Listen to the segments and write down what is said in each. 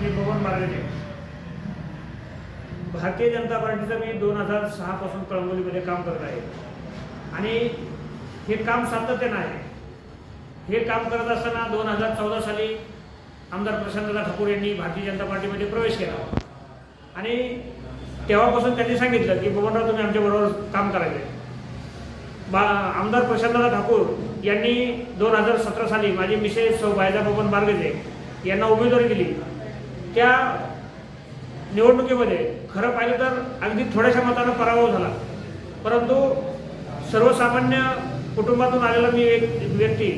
मी बबन बारगजे भारतीय जनता पार्टीचं मी दोन हजार सहापासून कळंबोलीमध्ये काम करत आहे. आणि हे काम सातत्यानं आहे हे काम करत असताना दोन हजार चौदा साली आमदार प्रशांतदा ठाकूर यांनी भारतीय जनता पार्टीमध्ये प्रवेश केला. आणि तेव्हापासून त्यांनी सांगितलं की बबनराव तुम्ही आमच्याबरोबर काम करायचे. बा आमदार प्रशांतदा ठाकूर यांनी दोन हजार सतरा साली माझी मिसेस सौ बायदा बबन बारगजे यांना उमेदवारी दिली. त्या निवडणुकीमध्ये खरं पाहिलं तर अगदी थोड्याशा मतानं पराभव झाला. परंतु सर्वसामान्य कुटुंबातून आलेला मी एक व्यक्ती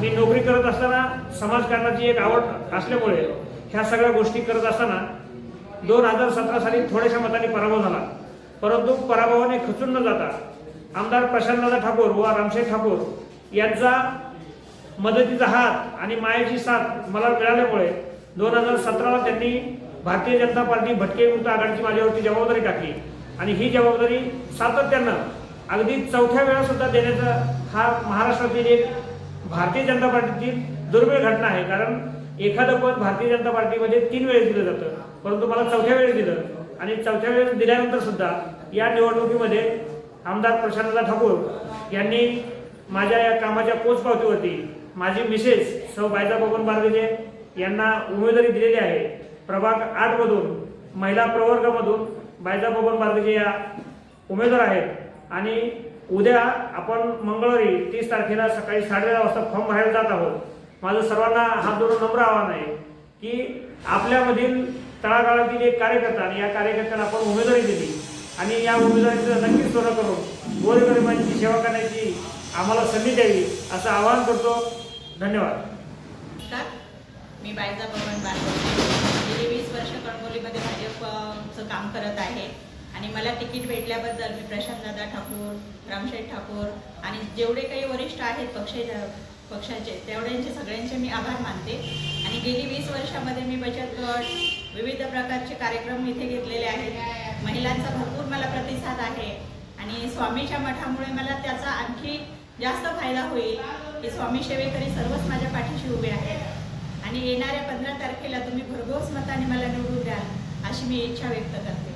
मी नोकरी करत असताना समाजकारणाची एक आवड असल्यामुळे ह्या सगळ्या गोष्टी करत असताना दोन हजार सतरा साली थोड्याशा मताने पराभव झाला. परंतु पराभवाने खचून न जाता आमदार प्रशांतदादा ठाकूर व रामशेठ ठाकूर यांचा मदतीचा हात आणि मायेची साथ मला मिळाल्यामुळे दोन हजार सतराला त्यांनी भारतीय जनता पार्टी भटके विमुक्त आघाडीची माझ्यावरती जबाबदारी टाकली. आणि ही जबाबदारी सातत्यानं अगदी चौथ्या वेळा सुद्धा देण्याचा हा महाराष्ट्रातील एक भारतीय जनता पार्टीतील दुर्मिळ घटना आहे. कारण एखादं पद भारतीय जनता पार्टीमध्ये तीन वेळेस दिलं जातं. परंतु मला चौथ्या वेळेस दिलं. आणि चौथ्या वेळेस दिल्यानंतर सुद्धा या निवडणुकीमध्ये आमदार प्रशांतदा ठाकूर यांनी माझ्या या कामाच्या पोचपावतीवरती माझी मिसेस सौ बायजा बबन जे यांना उमेदवारी दिलेली आहे. प्रभाग आठ मधून महिला प्रवर्गामधून बायजा बबन बारगजे या उमेदवार आहेत. आणि उद्या आपण मंगळवारी तीस तारखेला सकाळी साडे दहा वाजता फॉर्म भरायला जात आहोत. माझं सर्वांना हात जोडून नम्र आव्हान आहे की आपल्यामधील तळागाळातील एक कार्यकर्ता आणि या कार्यकर्त्याला आपण उमेदवारी दिली. आणि या उमेदवारीचं नक्कीच सोनं करून गोरगरिबांची सेवा करण्याची आम्हाला संधी द्यावी असं आवाहन करतो. धन्यवाद. मी बायजा बबन बारगोटे गेली वीस वर्ष कणकोलीमध्ये भाजपचं काम करत आहे. आणि मला तिकीट भेटल्याबद्दल मी प्रशांतदादा ठाकूर रामशेठ ठाकूर आणि जेवढे काही वरिष्ठ आहेत पक्ष पक्षाचे तेवढ्यांचे सगळ्यांचे मी आभार मानते. आणि गेली वीस वर्षामध्ये मी बचत गट विविध प्रकारचे कार्यक्रम इथे घेतलेले आहेत. महिलांचा भरपूर मला प्रतिसाद आहे. आणि स्वामीच्या मठामुळे मला त्याचा आणखी जास्त फायदा होईल. की स्वामी सेवेकरी सर्वच माझ्या पाठीशी उभे आहेत. आणि येणाऱ्या पंधरा तारखेला तुम्ही भरघोस मताने मला निवडून द्याल अशी मी इच्छा व्यक्त करते.